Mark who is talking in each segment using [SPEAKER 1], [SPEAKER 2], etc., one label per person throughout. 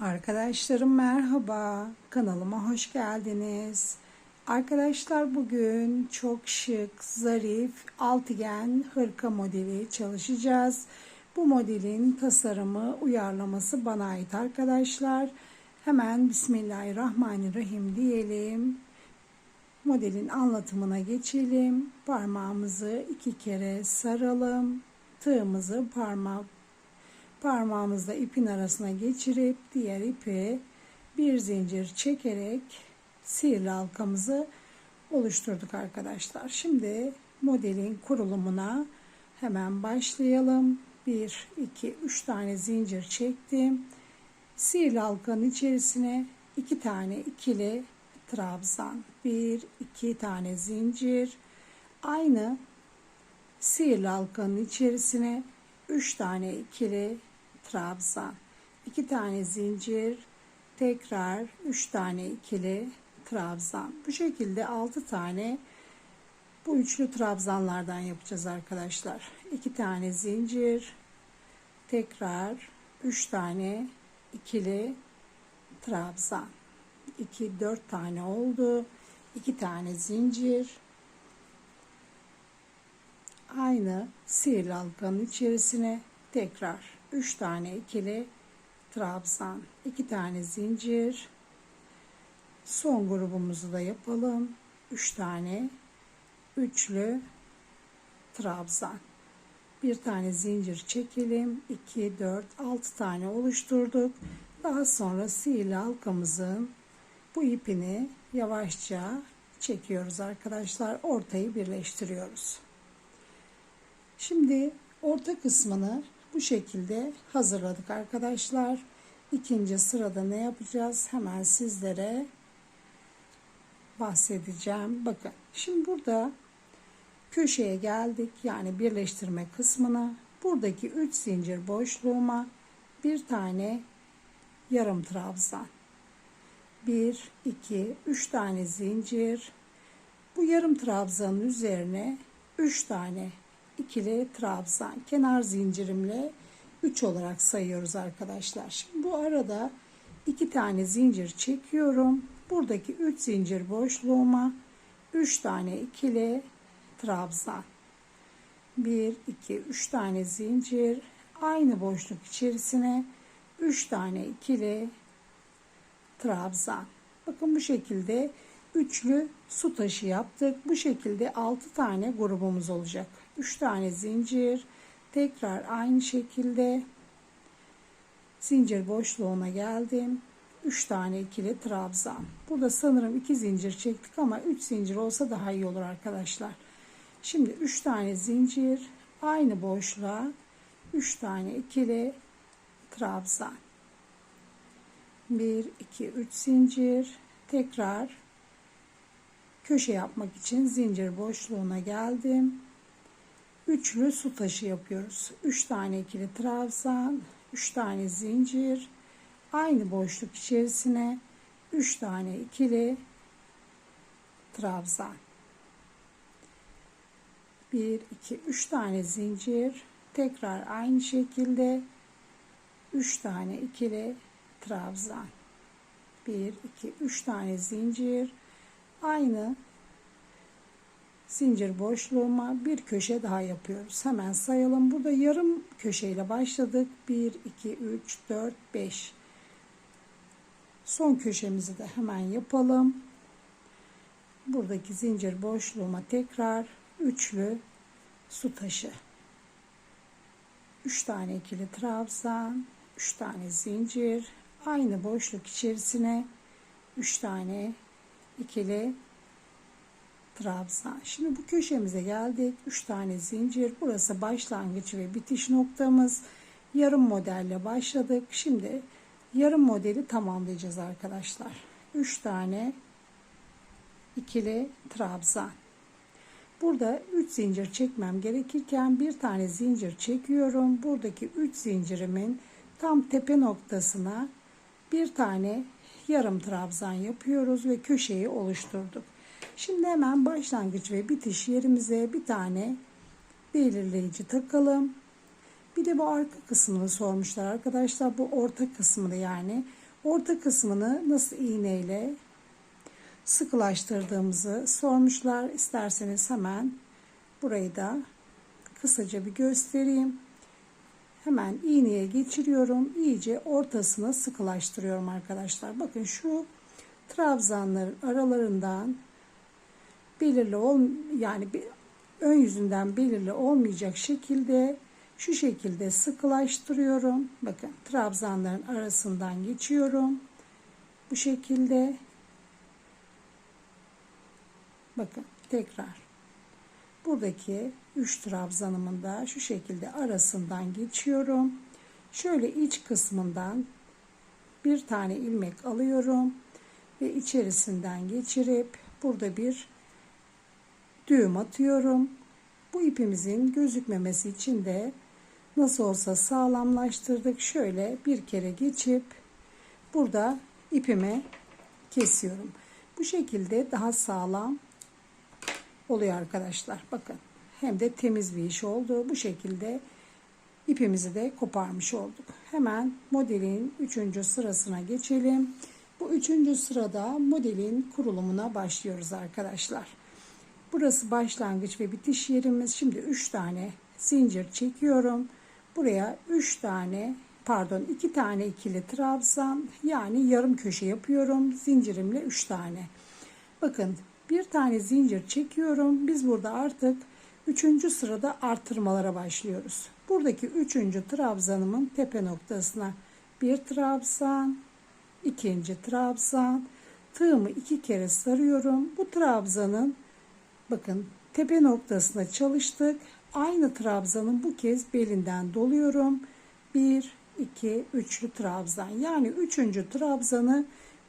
[SPEAKER 1] Arkadaşlarım merhaba. Kanalıma hoş geldiniz. Arkadaşlar bugün çok şık, zarif, altıgen hırka modeli çalışacağız. Bu modelin tasarımı, uyarlaması bana ait arkadaşlar. Hemen Bismillahirrahmanirrahim diyelim. Modelin anlatımına geçelim. Parmağımızı iki kere saralım. Tığımızı parmak parmağımızla ipin arasına geçirip diğer ipi bir zincir çekerek sihirli halkamızı oluşturduk arkadaşlar. Şimdi modelin kurulumuna hemen başlayalım. 1, 2, 3 tane zincir çektim. Sihirli halkanın içerisine 2 tane ikili trabzan, 1, 2 tane zincir. Aynı sihirli halkanın içerisine 3 tane ikili trabzan, 2 tane zincir, tekrar 3 tane ikili trabzan. Bu şekilde 6 tane bu üçlü trabzanlardan yapacağız arkadaşlar. 2 tane zincir, tekrar 3 tane ikili trabzan. 2 4 tane oldu. 2 tane zincir. Aynı sihirli halkanın içerisine tekrar 3 tane ikili trabzan, 2 tane zincir. Son grubumuzu da yapalım. 3 tane üçlü trabzan. Bir tane zincir çekelim. 2, 4, 6 tane oluşturduk. Daha sonra sihirli halkamızın bu ipini yavaşça çekiyoruz arkadaşlar. Ortayı birleştiriyoruz. Şimdi orta kısmını bu şekilde hazırladık arkadaşlar. İkinci sırada ne yapacağız? Hemen sizlere bahsedeceğim. Bakın şimdi burada köşeye geldik. Yani birleştirme kısmına. Buradaki 3 zincir boşluğuma bir tane yarım trabzan. 1, 2, 3 tane zincir. Bu yarım trabzanın üzerine 3 tane ikili trabzan kenar zincirimle 3 olarak sayıyoruz arkadaşlar. Şimdi bu arada 2 tane zincir çekiyorum. Buradaki 3 zincir boşluğuma 3 tane ikili trabzan. 1 2 3 tane zincir aynı boşluk içerisine 3 tane ikili trabzan. Bakın bu şekilde üçlü su taşı yaptık. Bu şekilde 6 tane grubumuz olacak. 3 tane zincir. Tekrar aynı şekilde zincir boşluğuna geldim. 3 tane ikili trabzan. Burada sanırım 2 zincir çektik ama 3 zincir olsa daha iyi olur arkadaşlar. Şimdi 3 tane zincir aynı boşluğa 3 tane ikili trabzan. 1 2 3 zincir tekrar köşe yapmak için zincir boşluğuna geldim. Üçlü su taşı yapıyoruz. 3 tane ikili trabzan, 3 tane zincir, aynı boşluk içerisine 3 tane ikili trabzan. 1 2 3 tane zincir, tekrar aynı şekilde 3 tane ikili trabzan. 1 2 3 tane zincir, aynı zincir boşluğuma bir köşe daha yapıyoruz. Hemen sayalım. Burada yarım köşeyle başladık. 1, 2, 3, 4, 5. Son köşemizi de hemen yapalım. Buradaki zincir boşluğuma tekrar üçlü su taşı. 3 tane ikili trabzan, 3 tane zincir, aynı boşluk içerisine 3 tane ikili trabzan. Şimdi bu köşemize geldik. 3 tane zincir. Burası başlangıç ve bitiş noktamız. Yarım modelle başladık. Şimdi yarım modeli tamamlayacağız arkadaşlar. 3 tane ikili trabzan. Burada 3 zincir çekmem gerekirken bir tane zincir çekiyorum. Buradaki 3 zincirimin tam tepe noktasına bir tane yarım trabzan yapıyoruz ve köşeyi oluşturduk. Şimdi hemen başlangıç ve bitiş yerimize bir tane belirleyici takalım. Bir de bu arka kısmını sormuşlar arkadaşlar. Bu orta kısmını yani Orta kısmını nasıl iğneyle sıkılaştırdığımızı sormuşlar. İsterseniz hemen burayı da kısaca bir göstereyim. Hemen iğneye geçiriyorum. İyice ortasına sıkılaştırıyorum arkadaşlar. Bakın şu trabzanların aralarından belirli ol yani bir ön yüzünden belirli olmayacak şekilde şu şekilde sıkılaştırıyorum. Bakın trabzanların arasından geçiyorum. Bu şekilde bakın tekrar buradaki 3 trabzanımın da şu şekilde arasından geçiyorum. Şöyle iç kısmından bir tane ilmek alıyorum ve içerisinden geçirip burada bir düğüm atıyorum. Bu ipimizin gözükmemesi için de nasıl olsa sağlamlaştırdık. Şöyle bir kere geçip burada ipimi kesiyorum. Bu şekilde daha sağlam oluyor arkadaşlar. Bakın hem de temiz bir iş oldu. Bu şekilde ipimizi de koparmış olduk. Hemen modelin 3. sırasına geçelim. Bu 3. sırada modelin kurulumuna başlıyoruz arkadaşlar. Burası başlangıç ve bitiş yerimiz. Şimdi 3 tane zincir çekiyorum. Buraya 3 tane pardon 2 tane ikili trabzan yani yarım köşe yapıyorum. Zincirimle 3 tane. Bakın bir tane zincir çekiyorum. Biz burada artık 3. sırada artırmalara başlıyoruz. Buradaki 3. trabzanımın tepe noktasına bir trabzan, ikinci trabzan, tığımı iki kere sarıyorum. Bu trabzanın bakın tepe noktasına çalıştık. Aynı trabzanın bu kez belinden doluyorum. 1 2 üçlü trabzan. Yani üçüncü trabzanı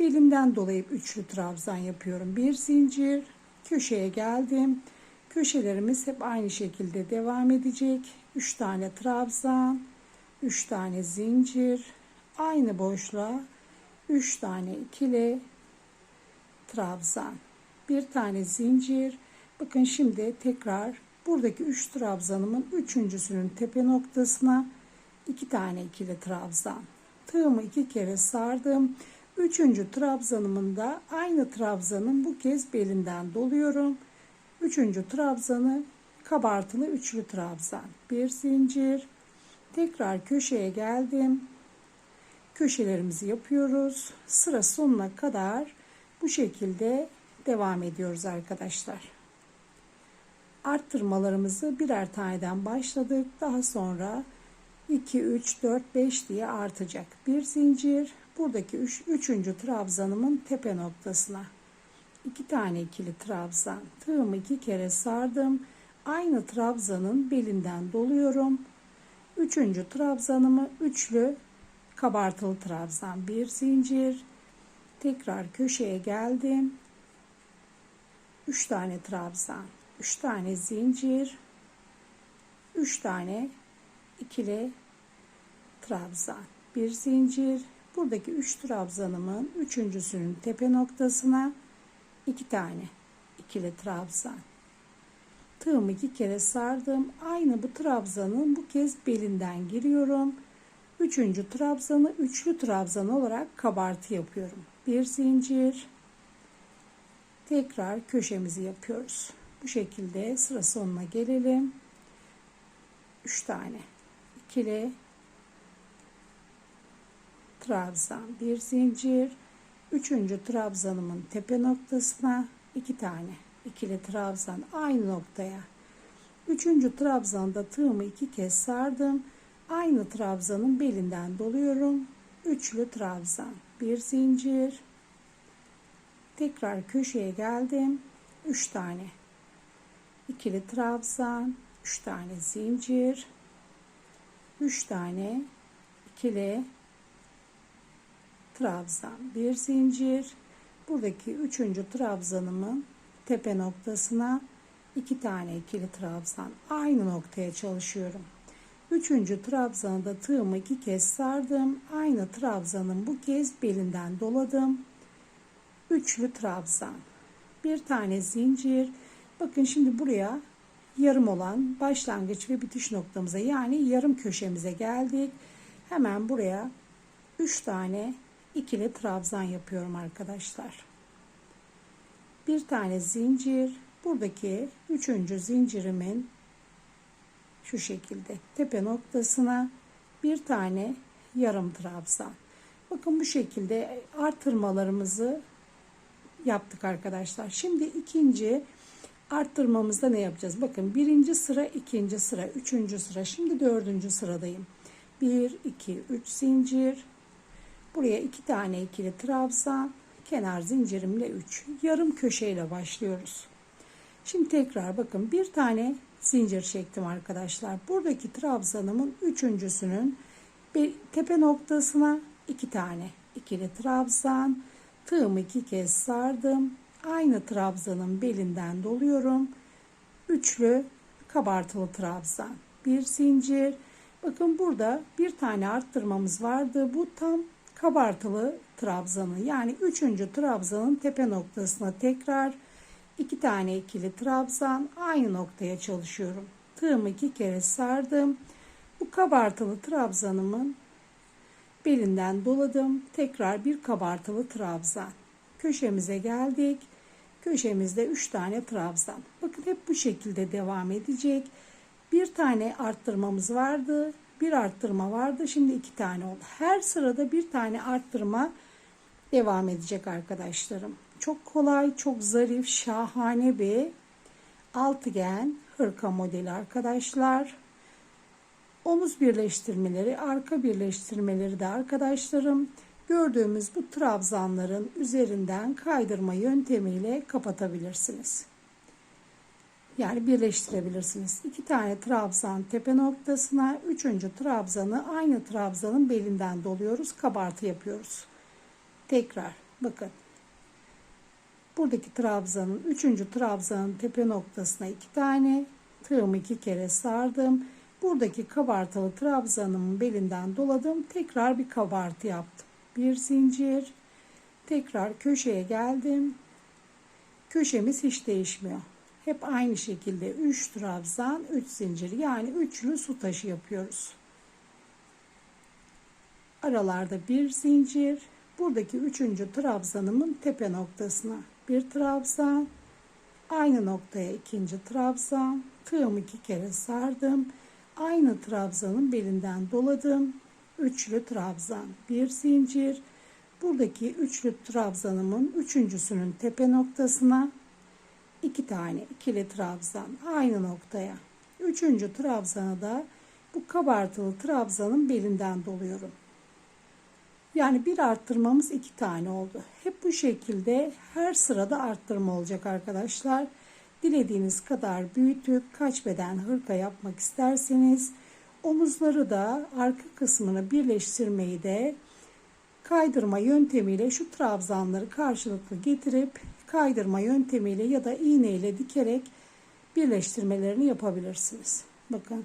[SPEAKER 1] belinden dolayıp üçlü trabzan yapıyorum. Bir zincir, köşeye geldim. Köşelerimiz hep aynı şekilde devam edecek. 3 tane trabzan, 3 tane zincir, aynı boşluğa 3 tane ikili trabzan, bir tane zincir. Bakın şimdi tekrar buradaki 3 trabzanımın üçüncüsünün tepe noktasına 2 tane ikili trabzan. Tığımı iki kere sardım. Üçüncü trabzanımın da aynı trabzanın bu kez belinden doluyorum. Üçüncü trabzanı kabartılı üçlü trabzan. Bir zincir. Tekrar köşeye geldim. Köşelerimizi yapıyoruz. Sıra sonuna kadar bu şekilde devam ediyoruz arkadaşlar. Arttırmalarımızı birer taneden başladık. Daha sonra 2, 3, 4, 5 diye artacak. Bir zincir. Buradaki üç, üçüncü trabzanımın tepe noktasına iki tane ikili trabzan tığımı iki kere sardım. Aynı trabzanın belinden doluyorum. Üçüncü trabzanımı üçlü kabartılı trabzan bir zincir. Tekrar köşeye geldim. Üç tane trabzan üç tane zincir. Üç tane ikili trabzan bir zincir. Buradaki üç trabzanımın üçüncüsünün tepe noktasına iki tane ikili trabzan. Tığımı iki kere sardım. Aynı bu trabzanın bu kez belinden giriyorum. Üçüncü trabzanı üçlü trabzan olarak kabartı yapıyorum. Bir zincir. Tekrar köşemizi yapıyoruz. Bu şekilde sıra sonuna gelelim. Üç tane ikili trabzan, bir zincir, Üçüncü trabzanımın tepe noktasına iki tane ikili trabzan aynı noktaya. Üçüncü trabzanda tığımı iki kez sardım. Aynı trabzanın belinden doluyorum. Üçlü trabzan. Bir zincir. Tekrar köşeye geldim. Üç tane ikili trabzan. Üç tane zincir. Üç tane ikili trabzan bir zincir. Buradaki üçüncü trabzanımın tepe noktasına iki tane ikili trabzan aynı noktaya çalışıyorum. Üçüncü trabzanı da tığımı iki kez sardım. Aynı trabzanın bu kez belinden doladım. Üçlü trabzan. Bir tane zincir. Bakın şimdi buraya yarım olan başlangıç ve bitiş noktamıza yani yarım köşemize geldik. Hemen buraya 3 tane ikili trabzan yapıyorum arkadaşlar. Bir tane zincir. Buradaki üçüncü zincirimin şu şekilde tepe noktasına bir tane yarım trabzan. Bakın bu şekilde artırmalarımızı yaptık arkadaşlar. Şimdi ikinci arttırmamızda ne yapacağız? Bakın birinci sıra, ikinci sıra, üçüncü sıra. Şimdi dördüncü sıradayım. 1, 2, 3 zincir. Buraya iki tane ikili trabzan. Kenar zincirimle 3. Yarım köşeyle başlıyoruz. Şimdi tekrar bakın bir tane zincir çektim arkadaşlar. Buradaki trabzanımın üçüncüsünün bir tepe noktasına iki tane ikili trabzan. Tığımı iki kez sardım. Aynı trabzanın belinden doluyorum. Üçlü kabartılı trabzan. Bir zincir. Bakın burada bir tane arttırmamız vardı. Bu tam kabartılı trabzanı yani üçüncü trabzanın tepe noktasına tekrar iki tane ikili trabzan aynı noktaya çalışıyorum. Tığımı iki kere sardım. Bu kabartılı trabzanımın belinden doladım. Tekrar bir kabartılı trabzan. Köşemize geldik. Köşemizde 3 tane trabzan. Bakın hep bu şekilde devam edecek. Bir tane arttırmamız vardı. Bir arttırma vardı. Şimdi iki tane oldu. Her sırada bir tane arttırma devam edecek arkadaşlarım. Çok kolay, çok zarif, şahane bir altıgen hırka modeli arkadaşlar. Omuz birleştirmeleri, arka birleştirmeleri de arkadaşlarım gördüğümüz bu trabzanların üzerinden kaydırma yöntemiyle kapatabilirsiniz. Yani birleştirebilirsiniz. İki tane trabzan tepe noktasına, üçüncü trabzanı aynı trabzanın belinden doluyoruz, kabartı yapıyoruz. Tekrar bakın. Buradaki trabzanın, üçüncü trabzanın tepe noktasına iki tane, tığımı iki kere sardım. Buradaki kabartılı trabzanımın belinden doladım. Tekrar bir kabartı yaptım. Bir zincir. Tekrar köşeye geldim. Köşemiz hiç değişmiyor. Hep aynı şekilde 3 trabzan, 3 zincir yani üçlü su taşı yapıyoruz. Aralarda bir zincir. Buradaki üçüncü trabzanımın tepe noktasına bir trabzan. Aynı noktaya ikinci trabzan. Tığımı iki kere sardım. Aynı trabzanın belinden doladım. Üçlü trabzan, bir zincir. Buradaki üçlü trabzanımın üçüncüsünün tepe noktasına iki tane ikili trabzan aynı noktaya. Üçüncü trabzanı da bu kabartılı trabzanın belinden doluyorum. Yani bir arttırmamız iki tane oldu. Hep bu şekilde her sırada arttırma olacak arkadaşlar. Dilediğiniz kadar büyütüp kaç beden hırka yapmak isterseniz omuzları da arka kısmını birleştirmeyi de kaydırma yöntemiyle şu trabzanları karşılıklı getirip kaydırma yöntemiyle ya da iğne ile dikerek birleştirmelerini yapabilirsiniz. Bakın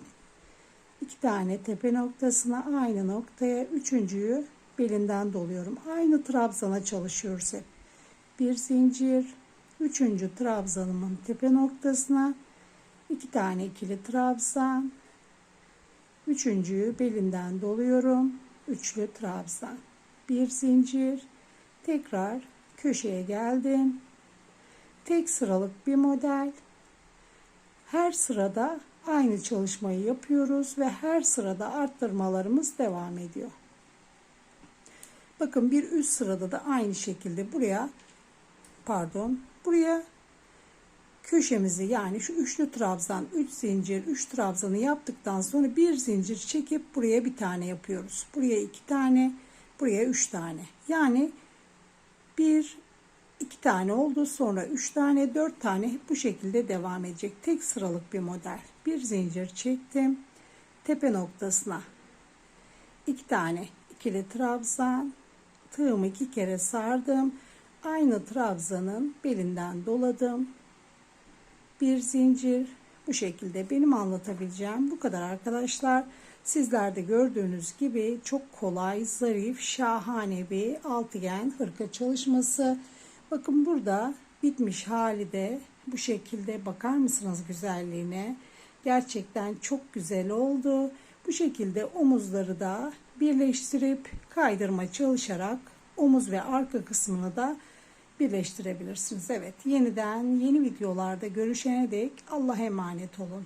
[SPEAKER 1] iki tane tepe noktasına aynı noktaya üçüncüyü belinden doluyorum. Aynı trabzana çalışıyoruz hep. Bir zincir, üçüncü trabzanımın tepe noktasına iki tane ikili trabzan, üçüncüyü belinden doluyorum. Üçlü trabzan, bir zincir, tekrar köşeye geldim. Tek sıralık bir model. Her sırada aynı çalışmayı yapıyoruz ve her sırada arttırmalarımız devam ediyor. Bakın bir üst sırada da aynı şekilde buraya pardon buraya köşemizi yani şu üçlü trabzan 3 zincir 3 trabzanı yaptıktan sonra bir zincir çekip buraya bir tane yapıyoruz. Buraya iki tane buraya üç tane. Yani bir iki tane oldu sonra üç tane dört tane hep bu şekilde devam edecek. Tek sıralık bir model. Bir zincir çektim. Tepe noktasına iki tane ikili trabzan tığımı iki kere sardım. Aynı trabzanın belinden doladım. Bir zincir bu şekilde benim anlatabileceğim bu kadar arkadaşlar. Sizler de gördüğünüz gibi çok kolay, zarif, şahane bir altıgen hırka çalışması. Bakın burada bitmiş hali de bu şekilde bakar mısınız güzelliğine? Gerçekten çok güzel oldu. Bu şekilde omuzları da birleştirip kaydırma çalışarak omuz ve arka kısmını da birleştirebilirsiniz. Evet yeniden yeni videolarda görüşene dek Allah'a emanet olun.